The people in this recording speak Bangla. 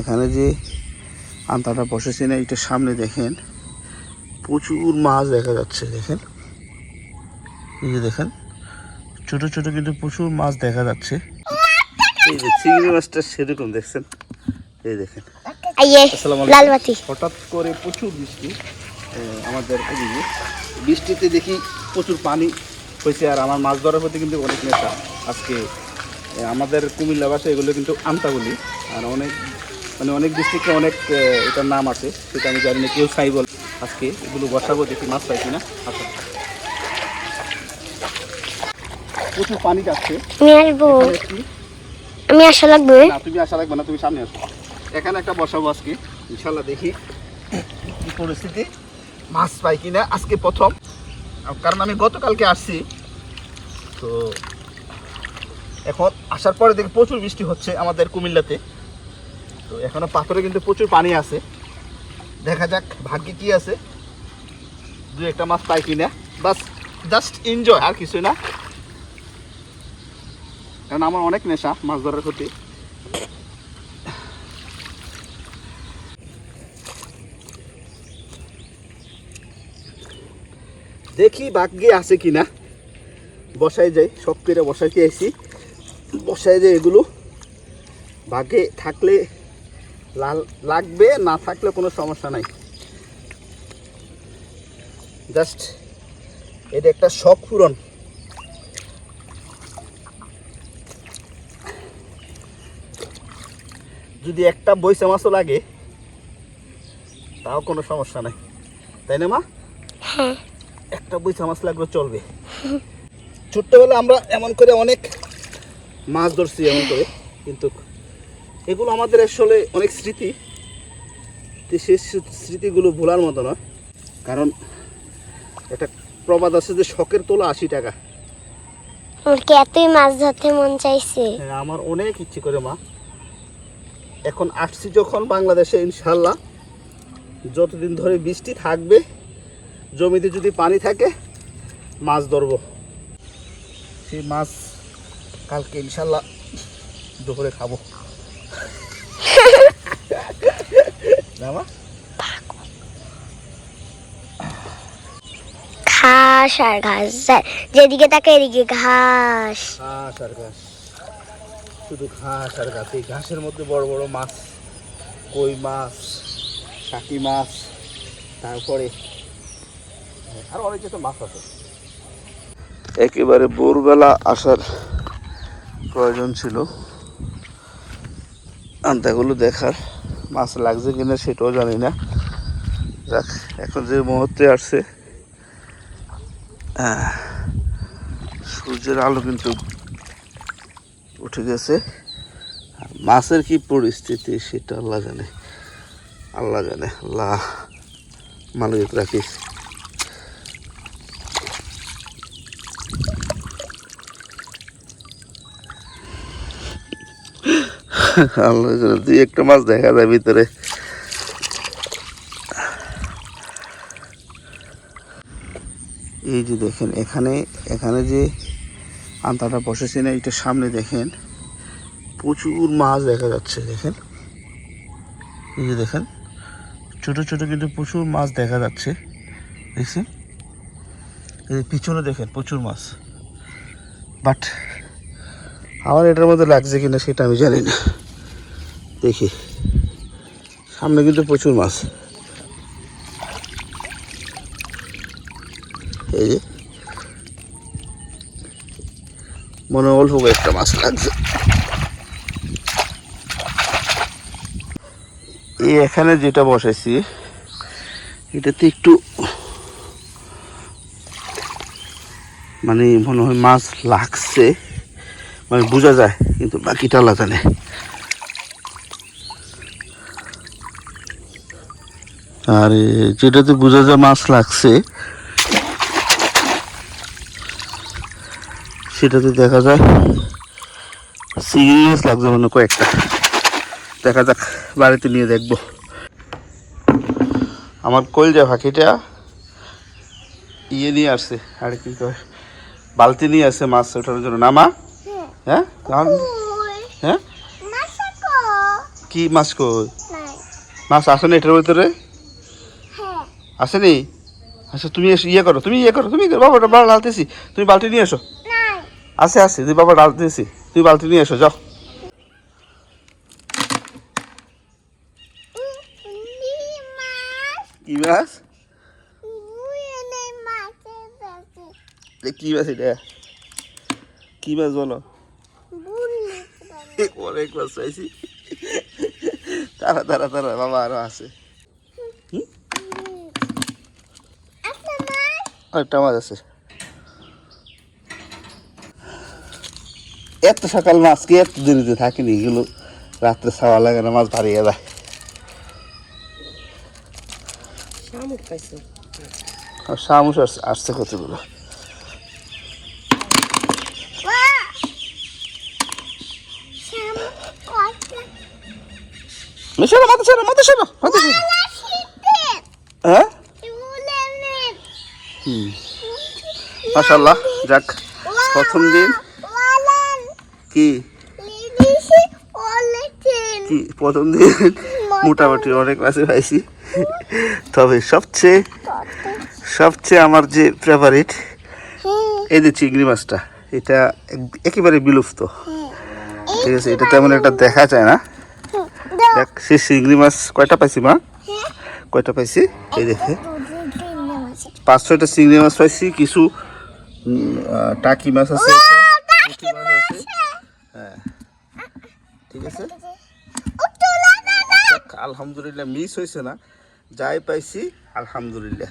এখানে যে আন্তাটা বসেছে না এইটার সামনে দেখেন প্রচুর মাছ দেখা যাচ্ছে দেখেন। এই যে দেখেন ছোট ছোট কিন্তু প্রচুর মাছ দেখা যাচ্ছে। এই যে চিংড়ি মাছটা সেরকম দেখছেন? এই দেখেন। হঠাৎ করে প্রচুর বৃষ্টি আমাদের এদিকে। বৃষ্টিতে দেখি প্রচুর পানি হয়েছে আর আমার মাছ ধরার প্রতি কিন্তু অনেক নেশা। আজকে আমাদের কুমিল্লা ভাষা এগুলো কিন্তু আমতা বলি আর অনেক মানে অনেক ডিস্ট্রিক্টে অনেক এটার নাম আছে সেটা আমি জানি না কেউ সাই বল। আজকে এগুলো বসাবো দেখি মাছ পাই কিনা। আচ্ছা। প্রচুর পানি যাচ্ছে। আমি আসব। আমি আসা লাগবে। না তুমি আসা লাগবে না তুমি সামনে আসো। এখানে একটা বসাবো আজকে ইনশাল্লাহ দেখি কি পরিস্থিতি। মাছ পাই কিনা আজকে প্রথম। কারণ আমি গতকালকে আসছি। তো এখন আসার পরে দেখি প্রচুর বৃষ্টি হচ্ছে আমাদের কুমিল্লাতে। তো এখনও পাথরে কিন্তু প্রচুর পানি আছে। দেখা যাক ভাগ্যে কি আছে। দু একটা মাছ পাই কিনা। বাস জাস্ট এনজয় আর কিছু না। কারণ আমার অনেক নেশা মাছ ধরার প্রতি দেখি ভাগ্যে আছে কিনা। বসাই যাই, সব করে বসাইতে আইছি বসাই যাই এগুলো। ভাগ্যে থাকলে লাল লাগবে না থাকলে কোনো সমস্যা নাই। জাস্ট এটা একটা শখ পূরণ। যদি একটা বইসা মাছও লাগে তাও কোনো সমস্যা নাই। তাই না মা? হ্যাঁ। একটা বইসা মাছ লাগলে চলবে। ছোট্টবেলা আমরা এমন করে অনেক মাছ ধরছি এমন করে। কিন্তু এগুলো আমাদের আসলে অনেক স্মৃতি। তো সেই স্মৃতিগুলো ভোলার মতো নয়। কারণ একটা প্রবাদ আছে যে শখের তোলা আশি টাকা। এতই মাছ ধরতে মন চাইছে। হ্যাঁ আমার অনেক ইচ্ছে করে মা। এখন আসছি যখন বাংলাদেশে ইনশাল্লাহ যতদিন ধরে বৃষ্টি থাকবে জমিতে যদি পানি থাকে মাছ ধরবো। সেই মাছ কালকে ইনশাল্লাহ দুপুরে খাব? ঘাস আর ঘাস যা- যেদিকে তাকে এদিকে ঘাস। ঘাস আর ঘাস। শুধু ঘাস আর ঘাস। এই ঘাসের মধ্যে বড় বড় মাছ কই মাছ টাকি মাছ তারপরে আর অনেক কিছু মাছ আছে। একেবারে ভোরবেলা আসার প্রয়োজন ছিল। আন্তাগুলো দেখার মাছ লাগছে কিনা সেটাও জানি না। যাক, এখন যে মুহূর্তে আসছে সূর্যের আলো কিন্তু উঠে গেছে। মাছের কি পরিস্থিতি সেটা আল্লাহ জানে আল্লাহ জানে। আল্লাহ মালিক রাখিস। দুই একটা মাছ দেখা যায় ভিতরে। এই যে দেখেন, এখানে এখানে যে আন্তাটা বসেছে না এটার সামনে দেখেন, প্রচুর মাছ দেখা যাচ্ছে, দেখেন। এই যে দেখেন, ছোট ছোট কিন্তু প্রচুর মাছ দেখা যাচ্ছে, দেখছেন? এই পিছনে দেখেন, প্রচুর মাছ। বাট, আমার এটার মধ্যে লাগছে কিনা, সেটা আমি জানি না। দেখি। সামনে কিন্তু প্রচুর মাছ। এই যে। মনে অল্প কয়েকটা মাছ লাগছে। এই এখানে যেটা বসাইছি, এটাতে একটু মানে মনে হয় মাছ লাগছে। মানে বোঝা যায়, কিন্তু বাকিটা আলাদা নেই। আর যেটাতে বোঝা যায় মাছ লাগছে সেটাতে দেখা যায় সিরিয়াস লাগছে মনে কয়েকটা। দেখা যাক বাড়িতে নিয়ে দেখব। আমার কইল কলজা ফাঁকিটা ইয়ে নিয়ে আসছে আর কি কয় বালতি নিয়ে আসছে মাছ ওঠানোর জন্য। না মা হ্যাঁ? হ্যাঁ কি মাছ কই? মাছ মাছ আসেনি এটার ভিতরে? আসেনি আচ্ছা তুমি এসে ইয়ে করো তুমি ইয়ে করো তুমি বাবাটা বাবা ডালতেছি তুমি বালতি নিয়ে এসো। আছে আছে তুই বাবা ডালতেছি তুমি বালতি নিয়ে এসো যাও। কি মাছ? কি মাছ এটা? কি মাছ বলো? অনেক মাছ পাইছি। তারা তারা তারা বাবা আরও আছে একটা একটা মাছ আছে। এত সকাল মাছ কি এত দেরিতে থাকিনি? এগুলো রাত্রে খাওয়া লাগে না মাছ ভারিয়ে যায় শামুক আসছে আসছে কতগুলো? মিশানো মাথা ছাড়ো মাথা ছাড়ো মাথা ছাড়ো। হ্যাঁ? হুম। মাশাল্লাহ যাক, প্রথম দিন। কি? কি, প্রথম দিন? মোটামুটি অনেক মাছে পাইছি। তবে সবচেয়ে সবচেয়ে আমার যে ফেভারিট এই যে চিংড়ি মাছটা, এটা এক- একেবারে বিলুপ্ত। ঠিক আছে, এটা তেমন একটা দেখা যায় না। দেখ সে চিংড়ি মাছ কয়টা পাইছি মা? কয়টা পাইছি? এই দেখে। পাঁচ ছয়টা চিংড়ি মাছ পাইছি কিছু টাকি মাছ আছে হ্যাঁ। ঠিক আছে? আলহামদুলিল্লাহ মিস হয়েছে না। যাই পাইছি আলহামদুলিল্লাহ।